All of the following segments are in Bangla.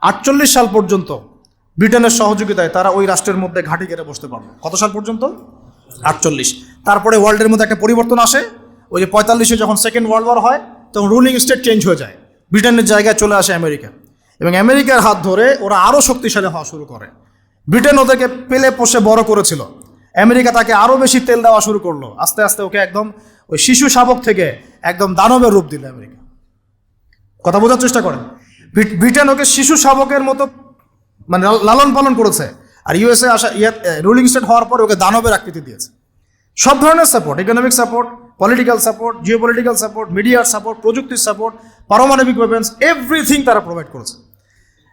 আটচল্লিশ সাল পর্যন্ত ব্রিটেনের সহযোগিতায় তারা ওই রাষ্ট্রের মধ্যে ঘাঁটি গেড়ে বসতে পারল। কত সাল পর্যন্ত? আটচল্লিশ। তারপরে ওয়ার্ল্ডের মধ্যে একটা পরিবর্তন আসে। ওই যে পঁয়তাল্লিশে যখন সেকেন্ড ওয়ার্ল্ড ওয়ার হয়, তখন রুলিং স্টেট চেঞ্জ হয়ে যায়। ব্রিটেনের জায়গায় চলে আসে আমেরিকা। এবং আমেরিকার হাত ধরে ওরা আরও শক্তিশালী হওয়া শুরু করে। ব্রিটেন ওদেরকে পেলে পোষে বড় করেছিল। আমেরিকা তাকে আরও বেশি তেল দেওয়া শুরু করল। আস্তে আস্তে ওকে একদম ওই শিশু শাবক থেকে একদম দানবের রূপ দিল আমেরিকা। কথা বোঝার চেষ্টা করেন। ব্রিটেন ওকে শিশু শাবকের মতো মানে লাল- লালন পালন করেছে। আর ইউএসএ আসা রুলিং স্টেট হওয়ার পর ওকে দানবের আকৃতি দিয়েছে। সব ধরনের support economic support political support geo political support মিডিয়ার সাপোর্ট প্রযুক্তির সাপোর্ট পারমাণবিক ওয়েপেন্স এভরিথিং তারা প্রোভাইড করেছে।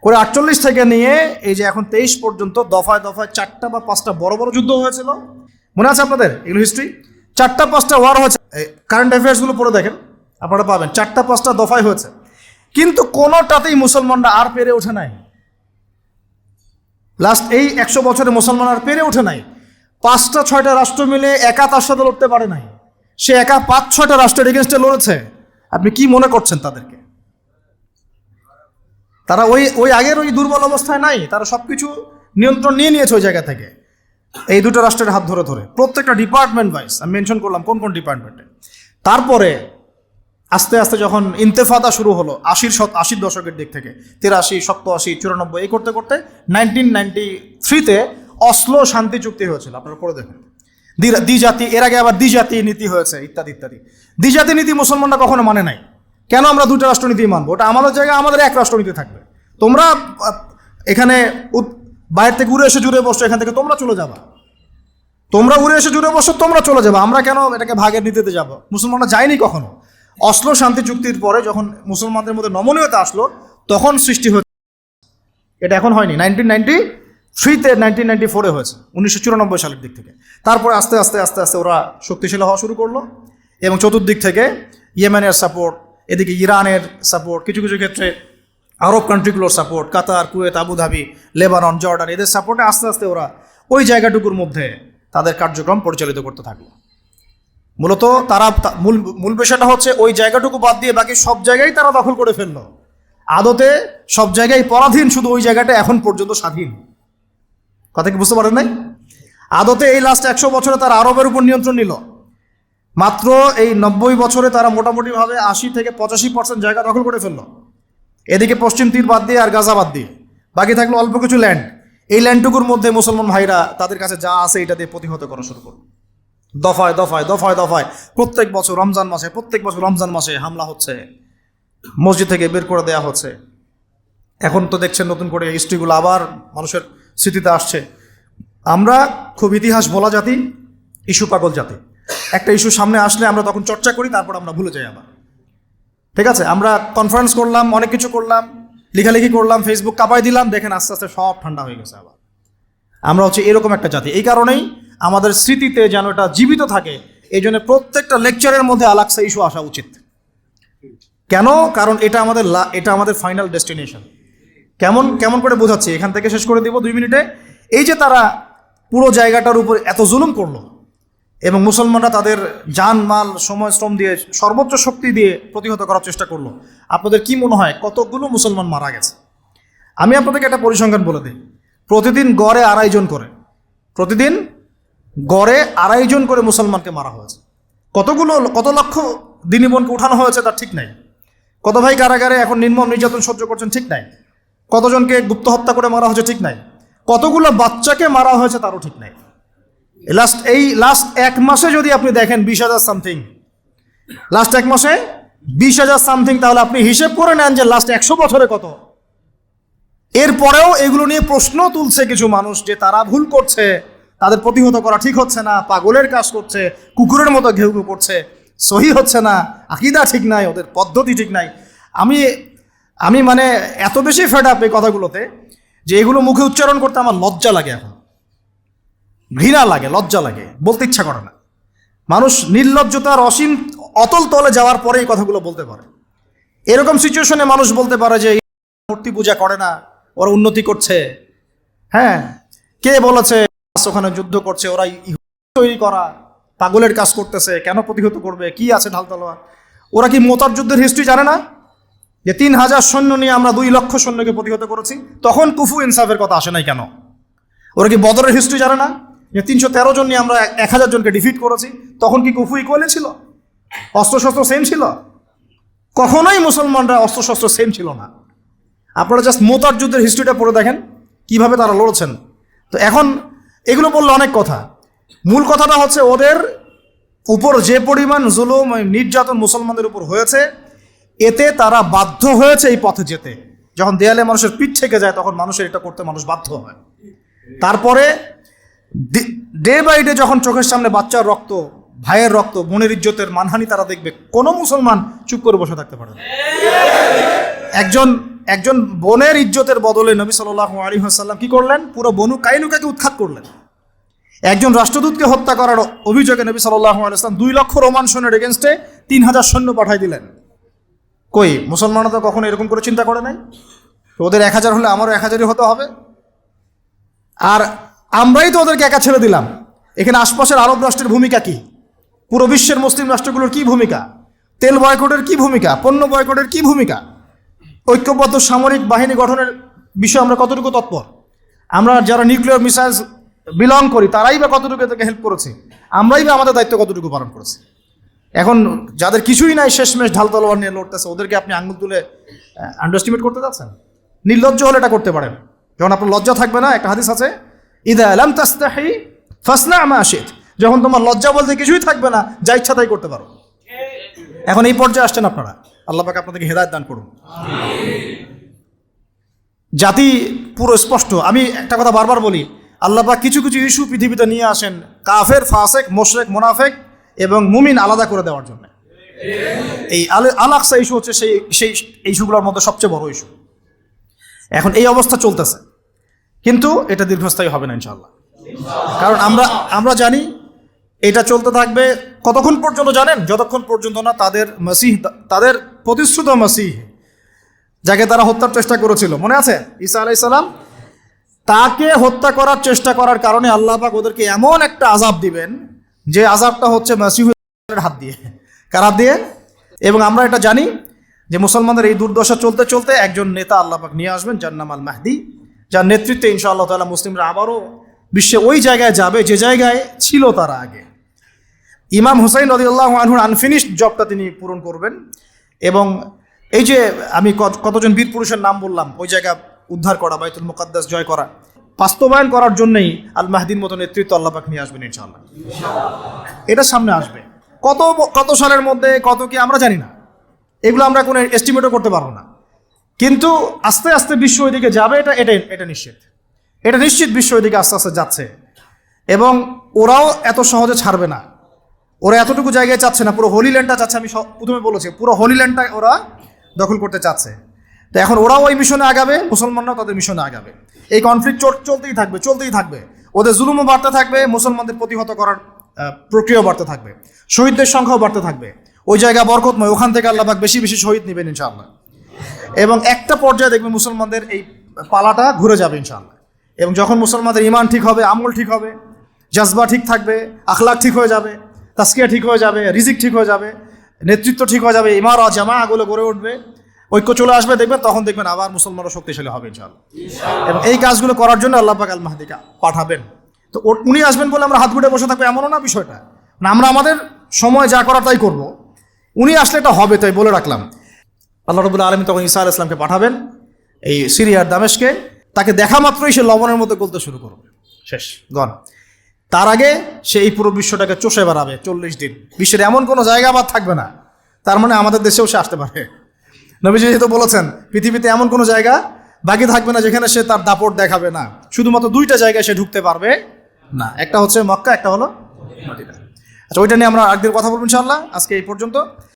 করে আটচল্লিশ থেকে নিয়ে এই যে এখন তেইশ পর্যন্ত দফায় দফায় চারটা বা পাঁচটা বড় বড় যুদ্ধ হয়েছিল। মনে আছে আপনাদের? এগুলো হিস্ট্রি চারটা পাঁচটা ওয়ার হয়েছে। কারেন্ট অ্যাফেয়ার্সগুলো পড়ে দেখেন, আপনারা পাবেন। চারটা পাঁচটা দফায় হয়েছে। কিন্তু কোনোটাতেই মুসলমানরা আর পেরে ওঠে নাই। লাস্ট এই একশো বছরে মুসলমান আর পেরে ওঠে নাই। পাঁচটা, ছয়টা রাষ্ট্র মিলে একা তার সাথে লড়তে পারে নাই। সে একা পাঁচ, ছয়টা রাষ্ট্রের এগেনস্টে লড়েছে। আপনি কি মনে করছেন তাদেরকে? তারা ওই ওই আগের ওই দুর্বল অবস্থায় নাই, তারা সব কিছু নিয়ন্ত্রণ নিয়ে নিয়েছে ওই জায়গা থেকে। এই দুটো রাষ্ট্রের হাত ধরে ধরে। প্রত্যেকটা ডিপার্টমেন্ট ওয়াইজ আমি মেনশন করলাম কোন কোন ডিপার্টমেন্টে তারপরে আস্তে আস্তে যখন ইন্তেফাদা শুরু হলো, আশির শত, আশির দশকের দিক থেকে, তিরাশি সপ্তাশি চুরানব্বই, এই করতে করতে নাইনটিন নাইনটি থ্রিতে অসলো শান্তি চুক্তি হয়েছিল। আপনারা পড়ে দেখুন। দ্বি- দ্বিজাতি, এর আগে আবার দ্বিজাতি নীতি হয়েছে, ইত্যাদি ইত্যাদি। দ্বিজাতি নীতি মুসলমানরা কখনো মানে নাই। কেন আমরা দুটো রাষ্ট্রনীতি মানবো? ওটা আমাদের জায়গায় আমাদের এক রাষ্ট্রনীতি থাকবে। তোমরা এখানে বাইরে থেকে উড়ে এসে জুড়ে বসছো, এখান থেকে তোমরা চলে যাবা। তোমরা উড়ে এসে জুড়ে বসো তোমরা চলে যাবে। আমরা কেন এটাকে ভাগের নীতিতে যাব? মুসলমানরা যায়নি কখনো। অসলো শান্তি চুক্তির পরে যখন মুসলমানদের মধ্যে নমনীয়তা আসলো, তখন সৃষ্টি হয়েছে। এটা এখন হয়নি নাইনটিন নাইনটি থ্রিতে নাইনটিন নাইনটি ফোরে হয়েছে, উনিশশো চুরানব্বই সালের দিক থেকে। তারপরে আস্তে আস্তে আস্তে আস্তে ওরা শক্তিশালী হওয়া শুরু করল এবং চতুর্দিক থেকে ইয়েমেনের সাপোর্ট এদিকে ইরানের সাপোর্ট কিছু কিছু ক্ষেত্রে আরব কান্ট্রিগুলোর support Qatar, Kuwait, Abu Dhabi, Lebanon, Jordan, এদের সাপোর্টে আস্তে আস্তে ওরা ওই জায়গাটুকুর মধ্যে তাদের কার্যক্রম পরিচালিত করতে থাকল। মূলত তারা মূল মূল বিষয়টা হচ্ছে ওই জায়গাটুকু বাদ দিয়ে বাকি সব জায়গায় তারা দখল করে ফেলল। আদতে সব জায়গায় পরাধীন, শুধু ওই জায়গাটা এখন পর্যন্ত স্বাধীন। কথা কি বুঝতে পারেন নাই? আদতে এই লাস্ট একশো বছরে তারা আরবের উপর নিয়ন্ত্রণ নিল। মাত্র এই নব্বই বছরে তারা মোটামুটিভাবে আশি থেকে পঁচাশি পার্সেন্ট জায়গা দখল করে ফেলল। এদিকে পশ্চিম তীর বাদ দিয়ে আর গাজা বাদ দিয়ে। বাকি থাকল অল্প কিছু ল্যান্ড এই ল্যান্ডটুকুর মধ্যে মুসলমান ভাইরা তাদের কাছে যা আছে এটা দিয়ে প্রতিহত করা শুরু করল। দফায় দফায় দফায় দফায়। প্রত্যেক বছর রমজান মাসে, প্রত্যেক বছর রমজান মাসে হামলা হচ্ছে। মসজিদ থেকে বের করে দেওয়া হচ্ছে। এখন তো দেখছেন নতুন করে হিস্ট্রিগুলো আবার মানুষের স্মৃতিতে আসছে। আমরা খুব ইতিহাস বলা জাতি ইস্যু পাগল জাতি। একটা ইস্যু সামনে আসলে আমরা তখন চর্চা করি, তারপর আমরা ভুলে যাই আবার। ঠিক আছে? আমরা কনফারেন্স করলাম, অনেক কিছু করলাম, লেখালেখি করলাম ফেসবুক কাপাই দিলাম, দেখেন আস্তে আস্তে সব ঠান্ডা হয়ে গেছে আবার। আমরা হচ্ছে এরকম একটা জাতি। এই কারণেই আমাদের স্মৃতিতে যেন এটা জীবিত থাকে এই জন্য প্রত্যেকটা লেকচারের মধ্যে আলাক্সা ইস্যু আসা উচিত। কেন? কারণ এটা আমাদের এটা আমাদের ফাইনাল ডেস্টিনেশন কেমন কেমন করে বোঝাচ্ছি? এখান থেকে শেষ করে দিব দুই মিনিটে। এই যে তারা পুরো জায়গাটার উপর এত জুলুম করল, এবং মুসলমানরা তাদের জান মাল, সময়, শ্রম দিয়ে সর্বোচ্চ শক্তি দিয়ে প্রতিহত করার চেষ্টা করল। আপনাদের কি মনে হয়, কতগুলো মুসলমান মারা গেছে? আমি আপনাদেরকে একটা পরিসংখ্যান বলে দিই। প্রতিদিন গড়ে আড়াই জন করে। প্রতিদিন গড়ে আড়াই জন করে মুসলমানকে মারা হয়েছে। কতগুলো কত লক্ষ দিনী বোনকে উঠানো হয়েছে তার ঠিক নাই। কত ভাই কারাগারে এখন নির্মম নির্যাতন সহ্য করছেন ঠিক নাই। কতজনকে গুপ্ত হত্যা করে মারা হয়েছে ঠিক নাই। কতগুলো বাচ্চাকে মারা হয়েছে তারও ঠিক নাই। লাস্ট এই লাস্ট এক মাসে যদি আপনি দেখেন বিশ হাজার সামথিং লাস্ট এক মাসে বিশ হাজার সামথিং তাহলে আপনি হিসেব করে নেন যে লাস্ট একশো বছরে কত। এরপরেও এগুলো নিয়ে প্রশ্ন তুলছে কিছু মানুষ যে তারা ভুল করছে। তাদের প্রতিহত করা ঠিক হচ্ছে না, পাগলের কাজ করছে, কুকুরের মতো ঘেউ ঘেউ করছে, সহি হচ্ছে না, আকিদা ঠিক নাই, ওদের পদ্ধতি ঠিক নাই। আমি আমি মানে এত বেশি ফেড আপ এই কথাগুলোতে যে এগুলো মুখে উচ্চারণ করতে আমার লজ্জা লাগে এখন। ঘৃণা লাগে, লজ্জা লাগে, বলতে ইচ্ছা করে না। মানুষ নির্লজ্জতার অসীম, অতল তলে যাওয়ার পরে এই কথাগুলো বলতে পারে। এরকম সিচুয়েশনে মানুষ বলতে পারে যে মূর্তি পূজা করে না, ওরা উন্নতি করছে। হ্যাঁ কে বলেছে ওখানে যুদ্ধ করছে, ওরা তৈরি করা, পাগলের কাজ করতেছে, কেন প্রতিহত করবে, কি আছে ঢাল তলোয়ার? ওরা কি মোতার যুদ্ধের হিস্ট্রি জানে না? যে তিন হাজার সৈন্য নিয়ে আমরা দুই লক্ষ সৈন্যকে প্রতিহত করেছি, তখন কুফু ইনসাফের কথা আসে নাই কেন? ওরা কি বদরের হিস্ট্রি জানে না? যে তিনশো তেরো জন নিয়ে আমরা এক হাজার জনকে ডিফিট করেছি, তখন কি কুফু ইকুয়ালে ছিল? অস্ত্রশস্ত্র সেম ছিল? কখনোই মুসলমানরা অস্ত্রশস্ত্র সেম ছিল না। আপনারা জাস্ট মোতার যুদ্ধের হিস্ট্রিটা পড়ে দেখেন, কীভাবে তারা লড়ছেন। তো এখন এগুলো বললে অনেক কথা। মূল কথাটা হচ্ছে ওদের উপর যে পরিমাণ জুলুম নির্যাতন মুসলমানদের উপর হয়েছে, এতে তারা বাধ্য হয়েছে এই পথে যেতে। যখন দেয়ালে মানুষের পিঠ থেকে যায়, তখন মানুষের এটা করতে মানুষ বাধ্য হয়। তারপরে ডে বাই ডে যখন চোখের সামনে বাচ্চার রক্ত ভাইয়ের রক্ত, বোনের ইজ্জতের মানহানি তারা দেখবে। কোনো মুসলমান চুপ করে বসে থাকতে পারে একজন একজন বোনের ইজ্জতের বদলে নবী সাল্লাহ আলী হাসাল্লাম কি করলেন? পুরো বনু কাইনুকাকে উৎখাত করলেন। একজন রাষ্ট্রদূতকে হত্যা করার অভিযোগে নবী সাল্লাহ আলাইসলাম দুই লক্ষ রোমান সৈন্যের এগেনস্টে তিন হাজার সৈন্য পাঠাই দিলেন। কই, মুসলমানরা তো কখনো এরকম করে চিন্তা করে নাই? ওদের এক হাজার হলে আমারও এক হাজারই হতে হবে। আর আমরাই তো ওদেরকে একা ছেড়ে দিলাম। এখানে আশপাশের আরব রাষ্ট্রের ভূমিকা কি? পুরো বিশ্বের মুসলিম রাষ্ট্রগুলোর কি ভূমিকা? তেল বয়কটের কি ভূমিকা? পণ্য বয়কটের কি ভূমিকা? ঐক্যবদ্ধ সামরিক বাহিনী গঠনের বিষয়ে আমরা কতটুকু তৎপর? আমরা যারা নিউক্লিয়ার মিসাইলস বিলং করি, তারাই বা কতটুকু এদেরকে হেল্প করেছে? আমরাই বা আমাদের দায়িত্ব কতটুকু পালন করেছি? এখন যাদের কিছুই নাই, শেষমেশ ঢাল তলোয়ার নিয়ে লড়তেছে, ওদেরকে আপনি আঙুল তুলে আন্ডারস্টিমেট করতে যাচ্ছেন? নির্লজ্জ হলে এটা করতে পারেন। যখন আপনার লজ্জা থাকবে না, একটা হাদিস আছে, ইদা আলাম তাস্তাহি ফাসনা আমা আশিত যখন তোমার লজ্জা বলতে কিছুই থাকবে না, যা ইচ্ছা তাই করতে পারো। এখন এই পর্যায়ে আসছেন আপনারা। আল্লাহ পাক আপনাদেরকে হেদায়ত দান করুন। জাতি পুরো স্পষ্ট। আমি একটা কথা বারবার বলি, আল্লাহ পাক কিছু কিছু ইস্যু পৃথিবীতে নিয়ে আসেন, কাফের, ফাসেক, মোশরেক, মোনাফেক এবং মুমিন আলাদা করে দেওয়ার জন্য। এই আল আলাকসা ইস্যু হচ্ছে সেই সেই ইস্যুগুলোর মধ্যে সবচেয়ে বড় ইস্যু। এখন এই অবস্থা চলতেছে। কিন্তু এটা দীর্ঘস্থায়ী হবে না ইনশাল্লাহ কারণ আমরা আমরা জানি এটা চলতে থাকবে কতক্ষণ পর্যন্ত জানেন? যতক্ষণ পর্যন্ত না তাদের মাসিহ, তাদের প্রতিশ্রুত মাসিহ, যাকে তারা হত্যার চেষ্টা করেছিল। মনে আছে? ঈসা আলাই সালাম? তাকে হত্যা করার চেষ্টা করার কারণে আল্লাহ পাক ওদেরকে এমন একটা আজাব দিবেন, যে আজাবটা হচ্ছে মাসিহুর হাত দিয়ে। কার হাত দিয়ে? এবং আমরা এটা জানি যে মুসলমানদের এই দুর্দশা চলতে চলতে একজন নেতা আল্লাহ পাক নিয়ে আসবেন, যার নাম আল মাহদি যার নেতৃত্বে ইনশাআল্লাহ তালা মুসলিমরা আবারও বিশ্বে ওই জায়গায় যাবে যে জায়গায় ছিল তারা আগে। ইমাম হুসাইন রদিউল্লাহ আনহুর আনফিনিশড জবটা তিনি পূরণ করবেন। এবং এই যে আমি কত- কতজন বীর পুরুষের নাম বললাম, ওই জায়গা উদ্ধার করা, বাইতুল মুকাদ্দাস জয় করা, বাস্তবায়ন করার জন্যই আল মাহদির মতো নেতৃত্ব আল্লাপাক নিয়ে আসবেন ইনশাআল্লাহ। এটা সামনে আসবে। কত কত সালের মধ্যে কত কি আমরা জানি না। এগুলো আমরা কোনো এস্টিমেটও করতে পারব না। কিন্তু আস্তে আস্তে বিশ্ব ওইদিকে যাবে, এটা এটা এটা নিশ্চিত। এটা নিশ্চিত বিশ্ব ওইদিকে আস্তে আস্তে যাচ্ছে। এবং ওরাও এত সহজে ছাড়বে না। ওরা এতটুকু জায়গায় চাচ্ছে না, পুরো হোলি ল্যান্ডটা চাচ্ছে, আমি প্রথমে বলেছি, পুরো হোলি ল্যান্ডটা ওরা দখল করতে চাচ্ছে। তো এখন ওরাও ওই মিশনে আগাবে, মুসলমানরাও তাদের মিশনে আগাবে। এই কনফ্লিক্ট চলতেই থাকবে চলতেই থাকবে। ওদের জুলুমও বাড়তে থাকবে, মুসলমানদের প্রতিহত করার প্রক্রিয়াও বাড়তে থাকবে। শহীদদের সংখ্যাও বাড়তে থাকবে। ওই জায়গা বরকতময়, ওখান থেকে আল্লাহবাক বেশি বেশি শহীদ নেবেন ইনশাআল্লাহ। এবং একটা পর্যায়ে দেখবে মুসলমানদের এই পালাটা ঘুরে যাবে ইনশাআল্লাহ। এবং যখন মুসলমানদের ইমান ঠিক হবে, আমল ঠিক হবে, জজবা ঠিক থাকবে আখলাক ঠিক হয়ে যাবে তাস্কিয়া ঠিক হয়ে যাবে, রিজিক ঠিক হয়ে যাবে, নেতৃত্ব ঠিক হয়ে যাবে ইমার জামা এগুলো গড়ে উঠবে, ঐক্য চলে আসবে, দেখবেন, তখন দেখবেন আবার মুসলমানরা শক্তিশালী হবে, ইনশাআল্লাহ। এবং এই কাজগুলো করার জন্য আল্লাহ পাক আল মাহাদিকে পাঠাবেন। তো উনি আসবেন বলে আমরা হাত গুটে বসে থাকব, এমনও না বিষয়টা? না, আমরা আমাদের সময় যা করার তাই করব। উনি আসলে এটা হবে, তাই বলে রাখলাম। আল্লাহ রবুল্লা আলমী তখন ঈসা আল ইসলামকে পাঠাবেন, এই সিরিয়ার দামেশকে। তাকে দেখা মাত্রই সে লবণের মতো গলতে শুরু করবে। শেষ গন তার আগে সে এই পুরো বিশ্বটাকে চষে বেড়াবে চল্লিশ দিন। বিশ্বের এমন কোনো জায়গা আবার থাকবে না। তার মানে আমাদের দেশেও সে আসতে পারে নবীজি যেহেতু বলেছেন, পৃথিবীতে এমন কোনো জায়গা বাকি থাকবে না যেখানে সে তার দাপট দেখাবে না। শুধুমাত্র দুইটা জায়গায় সে ঢুকতে পারবে না। একটা হচ্ছে মক্কা, একটা হলো আচ্ছা ওইটা নিয়ে আমরা আরেকদিন কথা বলব ইনশাল্লাহ আজকে এই পর্যন্ত।